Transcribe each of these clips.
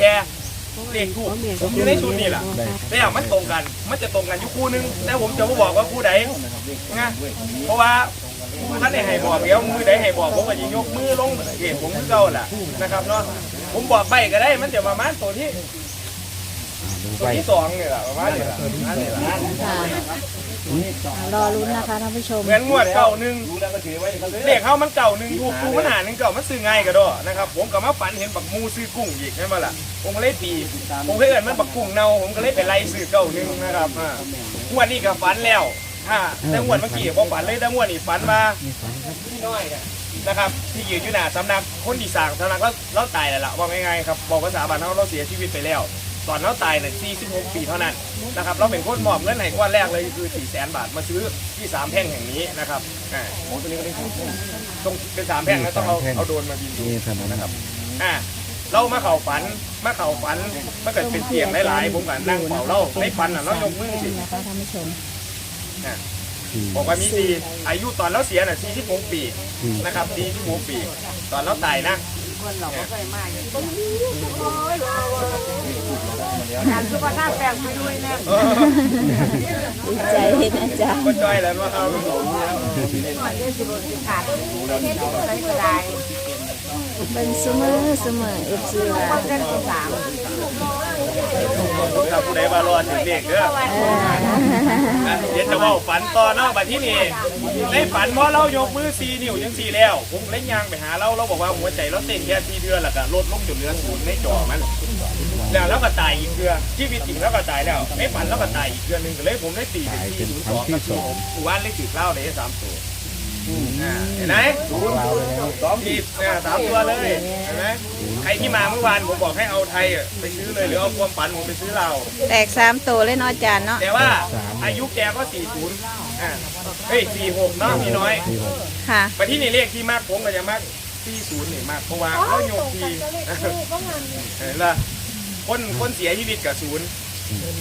แค่เลขทูบผมอยู่ในชุดนี่แหละแล้วมันตรงกัน มันจะตรงกันอยู่คู่นึง แต่ผมจะไม่บอกว่าคู่ใดนะเพราะว่าท่านได้ให้บอกเดี๋ยวมือใดให้บอกผมก็จะยกมือลงเหตุผมคือเก่าแหละนะครับเนาะผมบอกไปก็ได้มันจะประมาณตัวที่ดูตัว ไว้ที่สองเนี่ยแหละประมาณนี้แหละประมาณนี้แหละค่ะรอลุ้นนะคะท่านผู้ชม เหมือนงวดเก่าหนึ่งเลขเขามันเก่าหนึ่งถูกกูมันหาหนึ่งเก่ามันซื้อง่ายก็ดอนะครับ ผมก็มาฝันเห็นบักมูซื้อกุ้งอีกใช่ไหมล่ะผมก็เลยตีผมเคยเอินมันบักกุ้งเน่าผมก็เลยไปไล่ซื้อเก่าหนึ่งนะครับอ่างวดนี้ก็ฝันแล้วถ้าแต่งวดเมื่อกี้ผมฝันเลยแต่งวดนี้ฝันมาพี่น้อยเนี่ยนะครับที่ยืนอยู่หน้าสำนักคนที่สั่งสำนักเราเราตายแล้วล่ะว่าง่ายๆครับบอกภาษาบ้านเราเราเสียชีวิตไปแล้ว ตอนเราตายเนี่ย46 ปีเท่านั้นนะครับเราเป็นคนมอบเงินให้ก้อนแรกเลยคือ 4 0 0 0 0 0 บาทมาซื้อที่สามแพร่งแห่งนี้นะครับอ่าโอ้ตัวนี้ก็ได้ต้องเป็นสามแพร่งนะต้องเอาเอาโดรนมาบินดูนี่ถนนนะครับ อ่าเรามาเข่าฝันมาเข่าฝันมันเกิดเป็นเสียงหลายๆผมก็นั่งเฝ้าเราในฝันน่ะเรายกมือสินะคะท่านผู้ชมอ่าบอกว่ามีสี่อายุตอนเราเสียน่ะ46ปีนะครับ46ปี ตอนเราตายนะการสุขภาพแปลงไปด้วยนะเออ ดีใจเห็นอาจารย์ก็จ้อยแล้วว่าเอาก่อนที่สิบสิขาดใช้ก็ได้เป็นเสมอเสมอเอฟซีว่าคนสามถ้าผู้ใดมารอถึงเด็กเด้ออะเดี๋ยวจะเว่าฝันต่อเนาะบัดที่นี่ในฝันเพราเรายกมือซีนิ้วยังซีแล้วผมเล่นยางไปหาเราเราบอกว่าหัวใจเราเต้นแค่ทีเดือนแล้วก็ลดลงจนเหลือศูนย์ในจอมัน แล้วเราก็ตายอีกเดือนชีวิตจริงแล้วก็ตายแล้วในฝันเราก็ตายอีกเดือนหนึ่งก็เลยผมได้ตีเป็นที่ศูนย์สองกับที่ผมกูว่านเลขติดเล่าได้สามตัวอ่าเห็นไหมลาวไปแล้วสองทีเนี่ยสามตัวเลยเห็นไหมใครที่มาเมื่อวานผมบอกให้เอาไทยอะไปซื้อเลยหรือเอาความฝันผมไปซื้อเรา แตกสามตัวเลยเนาะอาจารย์เนาะแต่ว่าอายุแกก็40อ่าเฮ้ย46เนาะมีน้อยที่ผมค่ะไปที่นี่เลขที่มากผมก็จะมาก40นี่มากเพราะว่าเขาโยกทีเห็นละ คนคนเสียชีวิตกับศูนย์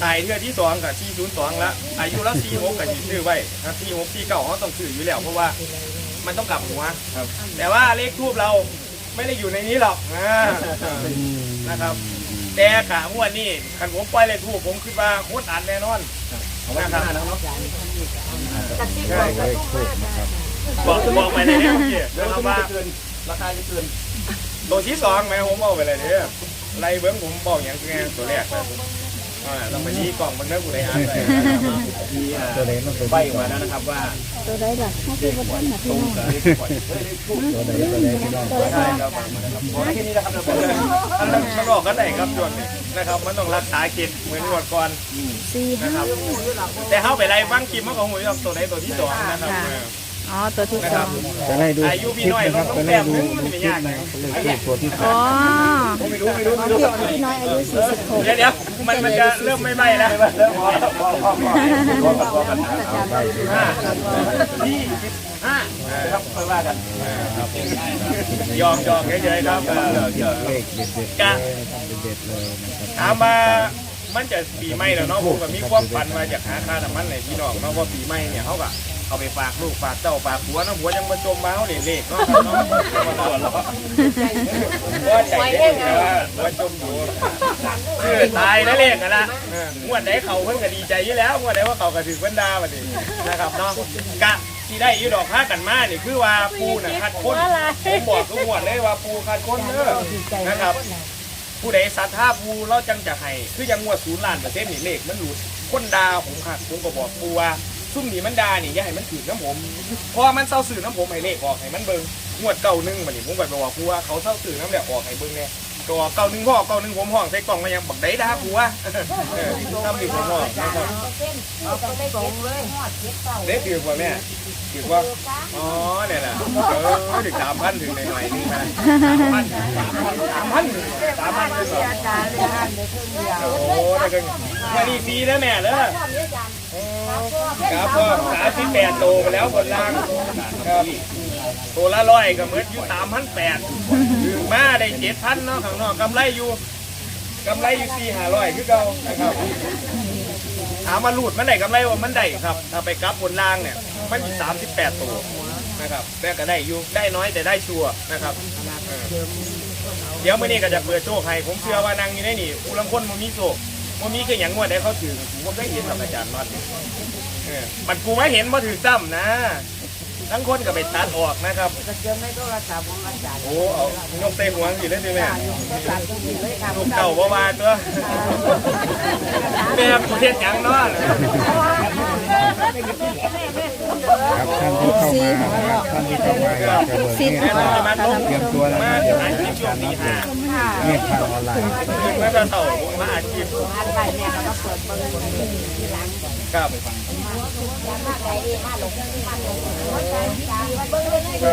ตายเทือที่สองกับที่ศูนย์สองละอายุแล้วสี่หกกับที่ซื้อไว้ถ้าสี่หกที่เก่าเขาต้องซื้ออยู่แล้วเพราะว่ามันต้องกลับหัวแต่ว่าเลขทูบเราไม่ได้อยู่ในนี้หรอกอ่านะครับ แต่ขางวดนี่คันผมปล่อยเลขทูบผมคิดว่าโคตรอันแน่นอนนะครับกระติบใช่บอกเลขทูบนะครับบอกบอกไปเลยเนี่ยเมื่อกี้นะครับว่าราคาจะเกินตัวที่สองไหมผมบอกไปเลยเนี่ย ไล่เบิ้งผมบอกอย่างไงตัวแรกเลยอ่าต้องไปที่กล่องมันเนื้อกูได้อ่านเลยตัวเล็กมันเป็นใบมาแล้วนะครับว่าตัวใดล่ะให้พี่บนท่านนะพี่น้องตัวเล็กตัวเล็กที่น้องตัวใดใช่ครับขอแค่นี้นะครับมันมันบอกกันไหนครับจวนนะครับ มันต้องรักษาเกณฑ์เหมือนงวก่อนสี่นะห้าครับแต่เข้าไปไล่ฟังคลิปมันก็หูยออกตัวไหนตัวที่สองนะครับ อ๋อตัวที่นะสคอรับงจะไล่ดูอายุคพี่ลิปน้อยนะครับลงจะแต้ไล่มดูนึงคมันลิไม่ปยากนะนะเลขทูบตัวที่สอ๋อองไม่รู้ไม่รู้ไม่รู้ของพี่พี่น้อยอายุสี่สิบหกเดี๋ยวเดี๋ยวมันมันจะเริ่มไม่ไหม้แล้วเริ่มพอพอพอพอไปดูห้ายี่สิบห้าครับค่อยว่ากันยอมยอมเฉยๆครับเออเออ เลขเด็ดเด็ดเลยนะครับเด็ดเลยนะครับถามมามันจะปีใหม่แล้วเนาะผมก็มีความฝันมาจากหาค่าน้ำมันในพี่น้องเนาะว่าปีใหม่เนี่ยเขาก็ เอาไปฝากลูกฝากเจ้าฝากผัวนะผัวยังมาจมมาเขาเหลเลขเนาะเนาะส่วนเราว่าใจเล่นแต่ว่าว่าจมอยู่คือตายแล้วเลขกันละเอองวดไหนเขาเพิ่งก็ดีใจอยู่แล้วงวดไหนว่าเขาก็ถือบรรดาบัดนี้นะครับเนาะกะที่ได้อยูดอกค่ากันมาเนี่ยคือว่าปูน่ะคัดคนผมบอกทุกงวดเลยว่าปูคัดคนเด้อนะครับผู้ใดศรัทธาผู้เราจังจะให้คือยังงวดศูนย์ล้านเปอร์เซ็นต์นี่เลขมันหลุดคนดาผมค่ะผมก็บอกปูว่า ซุ่มนี่มันดานี่อย่าให้มันถือน้ำผมเพราะว่ามันเศร้าสื่อน้ำผมให้เลขออกให้มันเบิ่งงวดเก่าหนึ่งมันนี่ผมก็บอกปูว่าเขาเศร้าสื่อน้ำแหลกออกให้เบิ่งเนี่ยก็เก่าหนึ่งพ่อเก่าหนึ่งผมห้องใส่กล่องมายังบักได้ดาปูว่าทำอยู่ผมห้องเองเลยเดเก้าเด็กถือว่าแม่ถือว่าอ๋อเนี่ยนะเออถึงสามพันถึงหน่อยๆนึงนะสามพันสามพันสามพันเลยเหรออาจารย์เลยท่านเลยครึ่งเดียวโอ้ได้กันมาดีฟรีแล้วแม่เด้อ ครับก็สามสิบแปดโตไปแล้วบนล่างครับตัวละร้อยก็เหมือนอยู่สามพันแปดถึงมาได้เจ็ดพันเนาะข้างนอกกำไรอยู่กำไรอยู่สี่ห้าร้อยคือเก่านะครับถามมาลูดมันได้กำไรว่ามันได้ครับ ถ้าไปกลับบนล่างเนี่ยมันอยู่สามสิบแปดตัวนะครับแต่ก็ได้อยู่ได้น้อยแต่ได้ชัวนะครับเดี๋ยวเมื่อนี้ก็จะเปิดโชคให้ผมเชื่อว่านางอยู่ในนี่ผู้ลังคนมันมีโชค มันมีคืออย่างงวดได้เขาถือผมก็ได้เห็นกับอาจารย์น็อตเออมันกูไม่เห็นมาถือซ้ำนะ ทั้งคนก็ไปตัดออกนะครับก็เจอในโทรศัพท์ของอาจารย์โอ้เอายกเตะหัวสิเลยสิแม่อยู่โทรศัพท์ที่เลยค่ะลูกเต่าบ่มาตัวแม่กูเทศหยังเนาะครับท่านที่เข้ามานะครับท่านที่เข้ามาอยากจะเบิกสิเนบตรค่ะมาท่านลงผู้ชมตัวนะมาครับเดี๋ยวอาให้ชีพอาช่วจางรย์ตีนัดห้าเนตรทางออนไลน์ถึงแม้จะเต่ามาอาชีพอันไรเนี่ยก็เปิดเบอร์ที่หลังครับมาไกลดีมาหลงมาหลงมาไกลจ้าเบอร์เลยก็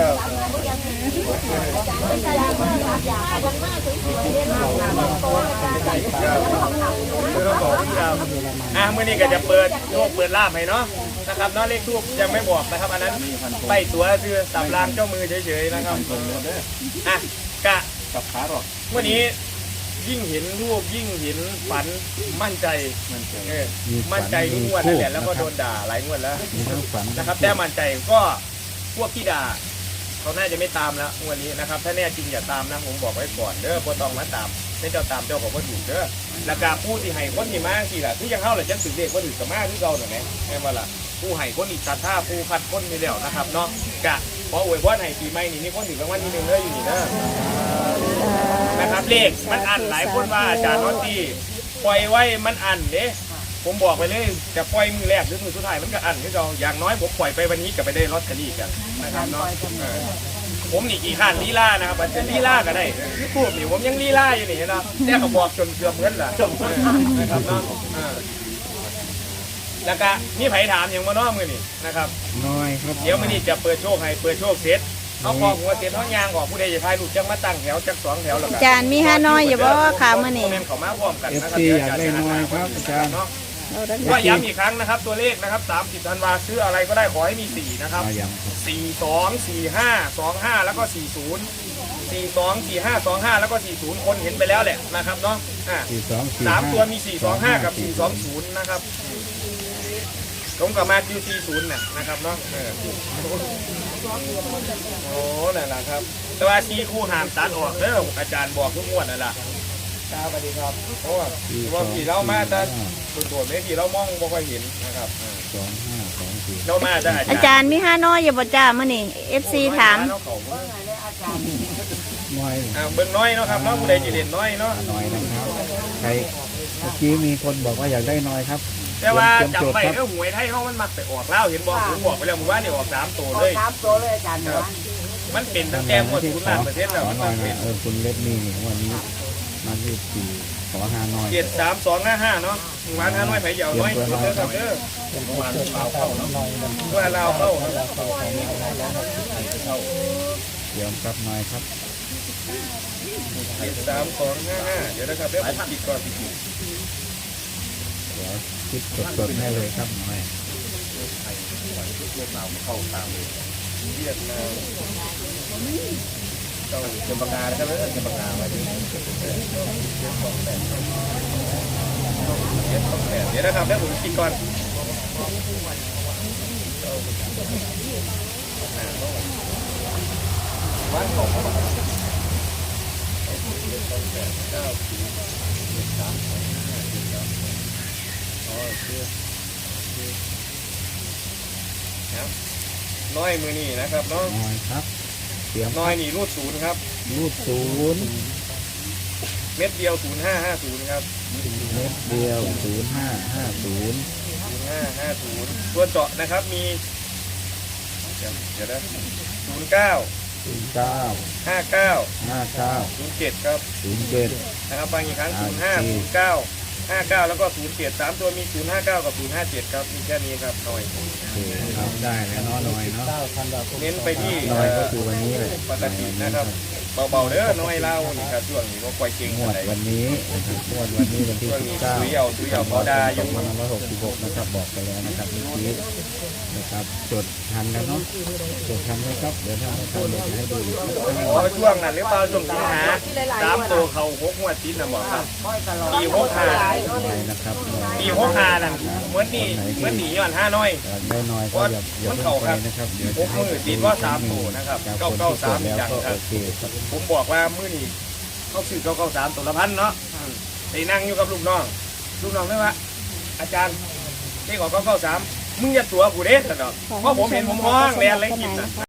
คือเราบอกที่เราอะมื่อนี้ก็จะเปิดโลกเปิดลาบให้เนาะนะครับเนาะเลขทูบยังไม่บอกนะครับ อันนั้นไปตัวคือสับรางเจ้ามือเฉยๆนะครับอะกะกับขาหรอกวันนี้ ยิ่งเห็นรูปยิ่งเห็นฝันมั่นใจเออมั่นใจทุกงวดนั่นแหละแล้วก็โดนด่าหลายงวดแล้วมีทั้งฝันนะครับแต่มั่นใจก็พวกที่ด่าเขาน่าจะไม่ตามแล้วงวันนี้นะครับ ถ้าแน่จริงอย่าตามนะผมบอกไว้ก่อนเด้อพอต้องมาตามให้เจ้าตามเจ้าของว่าถูกเด้อแล้วการผู้ที่ให้คนที่มาสิล่ะที่ยังเข้าเลยจะถือเด็กว่าถือกับมาที่เราหน่อยไหมแม่ว่าล่ะผู้ให้คนอีกศรัทธาผู้คัดคนมีแล้วนะครับเนาะกะ ขออวยพรให้ปีใหม่นี่มีคนถือรางวัลที่หนึ่งเด้ออยู่นี่เด้อนะครับเลขมันอันหลายคนว่าอาจารย์นอตตี้ปล่อยไว้มันอันเด้ผมบอกไปเลยจะปล่อยมือแรกหรือมือสุดท้ายมันก็อันที่เราอย่างน้อยผมปล่อยไปวันนี้ก็ไปได้ลอตเตอรี่กันนะครับเนาะเออผมนี่กี่ขั้นลีลานะครับอาจจะลีลาก็ได้คือพูดนี่ผมยังลีลาอยู่นี่นะแต่ก็บอกจนเกือบเหมือนละเออนะครับเนาะเออ แล้วก็มีไผถามอย่างมาเนาะมือนี่นะครับน้อยครับ เดี๋ยวมื้อนี้จะเปิดโชคให้เปิดโชคเสร็จเอาพอหัวเสร็จเขายางออกผู้ใดจะถ่ายรูปจังมาตั้งแถวจักสองแถวแล้วก็อาจารย์มีห้าน้อยอย่าบอกว่าขามื้อนี้คอมเมนต์เขามาพร้อมกันเอฟนะครับซีอยากได้น้อยครับอาจารย์เนาะเอาได้ก็ย้ำอีกครั้งนะครับ ตัวเลขนะครับ30ธันวาซื้ออะไรก็ได้ขอให้มี 4 นะครับมาอย่างครับ4 2 4 5 2 5 แล้วก็ 40 4 2 4 5 2 5 แล้วก็ 40 คนเห็นไปแล้วแหละนะครับเนาะอ่าสี่สองสี่สามห้ตัวมี 425 กับ 420 นะครับ ผมกับมาคิว40น่ะนะครับเนาะเออโอ้นั่นแหละครับ แต่ว่าที่คู่หามตัดออกเด้ออาจารย์บอกทุกงวดนั่นแหละครับสวัสดีครับเพราะว่าเพราะว่าผีเรามาแต่โดดๆไม่ผีเรามองบ่ค่อยเห็นนะครับอ่าสองห้าสองสี่เรามาแต่อาอาจารย์จารย์มีห้าน้อยอย่าบอกจ้ามื้อนี้ FC ถามเขน้อยอ่าเบิ่งน้อยเนาะครับเนาะผู้ใดจะเล่นน้อยเนาะน้อยนะครับ ใครเมื่อกี้มีคนบอกว่าอยากได้น้อยครับ แต่ว่าเตรียมจำโจทย์ไปครับเออหวยไทยเขามันมักไปออกเล่าวเห็นบอกผมบอกไปแล้วหมู่บ้านนี่ออกสามตัวเอาเลยสามตัวเลยอาจารย์นะมันเป็นตั้งแต่หมดทุนล้านเปอร์เซ็นต์แล้วขอมันหน่มาอยเป็นะนเออคุณเล็บนี่วันนี้มาที่สี่ขอห้าน้อยเจ็ดสามสองห้าห้าเนาะหมู่บ้านห้าน้อยไผ่เหยาวน้อยสุดเด้อครับเด้อว่าเราเข้าเนาะว่าเราเข้าเนาะเตรียมครับน้อยครับเจ็ดสามสองห้าห้าเดี๋ยวนะครับเดี๋ยวผมคิดก่อน เดี๋ยวคิดสดๆให้เลยครับน้อยเวียดนามเข้าเจมปากกานะครับเด้อเจมปากกาไว้ดิเจ็ดสองแปดเดี๋ยวนะครับเดี๋ยวผมคิดก่อนบ้านของเก้าสี่สามสองห้าสี่สาม อ๋อเชื่อครับน้อยมือนี่นะครับเนาะน้อยครับเตรียมน้อยนี่รูดศูนย์ครับ รูดศูนย์เม็ดเดียวศูนย์ห้าห้าศูนย์ครับเม็ดเดียวศูนย์ห้าห้าศูนย์ศูนย์ห้าห้าศูนย์ตัวเจาะนะครับมี เดี๋ยวเดี๋ยวนะศูนย์เก้าศูนย์เก้าห้าเก้าห้าเก้าศูนย์เจ็ดครับศูนย์เจ็ดนะครับฟังอีกครั้งอ่า0 5 0 9 5 9 แล้วก็ 0 7 3 ตัวมี 0 5 9 กับ 0 5 7 ครับ มีแค่นี้ครับหน่อยโอเคครับได้แล้วเนาะน้อยเนาะเน้นไปที่น้อยก็คือวันนี้เลยปกตินะครับ เบาๆเด้อน้อยเล่านี่ครับช่วงนี้ก็ปล่อยเก่งงวอะดไรวันนี้นะครับงวดวันนี้วันที่ช่วงสิบนี้เก้าตุยเอาตุยเอาพอดาอสยู่องพันห้าร้อยหกสิบหกนะครับบอกไปแล้วนะครับเมื่อกี้นะครับจดทันแล้วเนาะจดทันไหมครับเดี๋ยวถ้าไม่ทันเดี๋ยวจะให้ดูอีกพอช่วงนั้นหรือเปล่าช่วงสิงหาสามตัวเขาหกหัวติดนะบอกครับค่อยตลอดปีหกห้าน้อยนะครับน้อยปีหกห้านั่นเหมือนนี่เหมือนหนีย้อนห้าน้อย อยากได้น้อยก็อย่าอย่าเพิ่งไปนะครับเดี๋ยวหกมือติดว่าสามตัวนะครับครับเก้าคนเก้าที่กสามดแล้วอย่างก็ครัโอบเคครับผมบอกว่ามื้อนี้เขาซื้อเก้าเก้าสามตัวละพันเนาะไอ้นั่งอยู่กับลูกน้อง ลูกน้องได้ว่าอาจารย์เลขออกเก้าเก้าสามมึงอย่าตัวกูเด้อเนาะเพราะผมเห็นผมห้องแลนเลยกินนะ